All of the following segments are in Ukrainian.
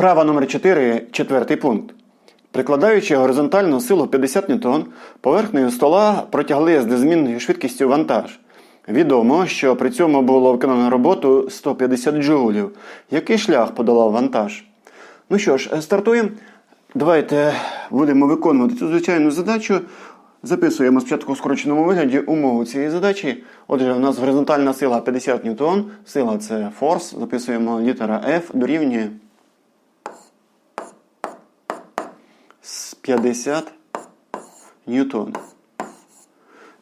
Вправа номер 4, четвертий пункт. Прикладаючи горизонтальну силу 50 ньютон, поверхнею стола протягли з незмінною швидкістю вантаж. Відомо, що при цьому було виконано роботу 150 джоулів. Який шлях подолав вантаж? Ну що ж, стартуємо. Давайте будемо виконувати цю звичайну задачу. Записуємо спочатку в скороченому вигляді умову цієї задачі. Отже, у нас горизонтальна сила 50 ньютон. Сила це форс. Записуємо літера F дорівнює 50 ньютон.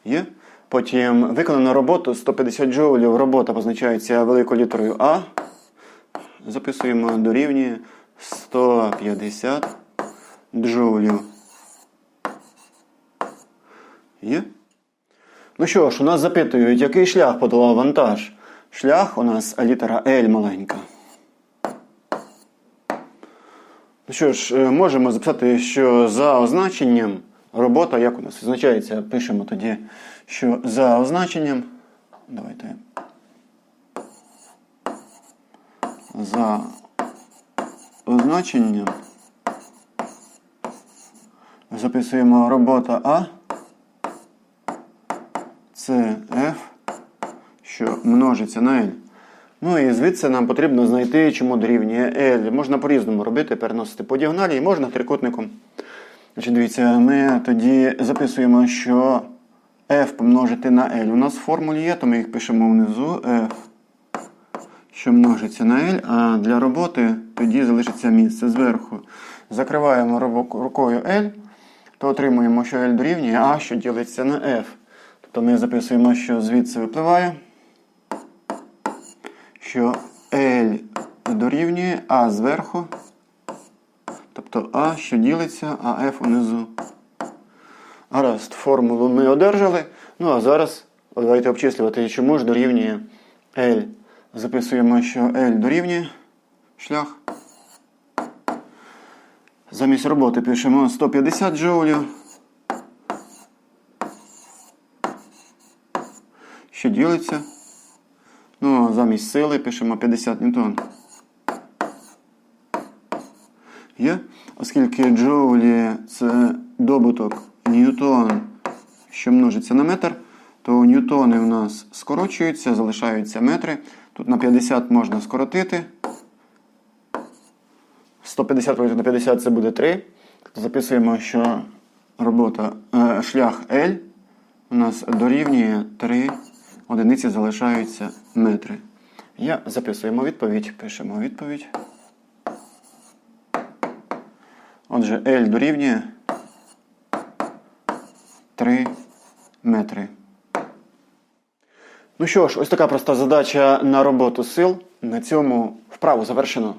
Є? Потім виконано роботу 150 джоулів. Робота позначається великою літерою А. Записуємо дорівнює 150 джоулів. Є? Ну що ж, у нас запитують, який шлях подолав вантаж. Шлях у нас літера L маленька. Ну що ж, е, можемо записати, що за означенням робота, як у нас означається, пишемо тоді, що за означенням. Давайте. За означенням записуємо робота А. Це F, що множиться на L. Ну і звідси нам потрібно знайти, чому дорівнює L. Можна по-різному робити, переносити по діагоналі і можна трикутником. Значить, Дивіться, ми тоді записуємо, що F помножити на L. У нас в формулі є, то ми їх пишемо внизу F, що множиться на L, а для роботи тоді залишиться місце зверху. Закриваємо рукою L, то отримуємо, що L дорівнює А, що ділиться на F. Тобто ми записуємо, що звідси випливає, що L дорівнює А зверху, тобто А, що ділиться, а F унизу. Гаразд, формулу ми одержали. Ну а зараз давайте обчислювати, чому ж дорівнює L. Записуємо, що L дорівнює шлях. Замість роботи пишемо 150 джоулів. що ділиться. Ну, а замість сили пишемо 50 ньютон. Є? Оскільки джоулі це добуток ньютон, що множиться на метр, то ньютони у нас скорочуються, залишаються метри. Тут на 50 можна скоротити. 150 поділити на 50 це буде 3. Записуємо, що робота, е, шлях L у нас дорівнює 3 одиниці залишаються метри. Я записуємо відповідь, пишемо відповідь. Отже, L дорівнює 3 метри. Ну що ж, ось така проста задача на роботу сил. На цьому вправу завершено.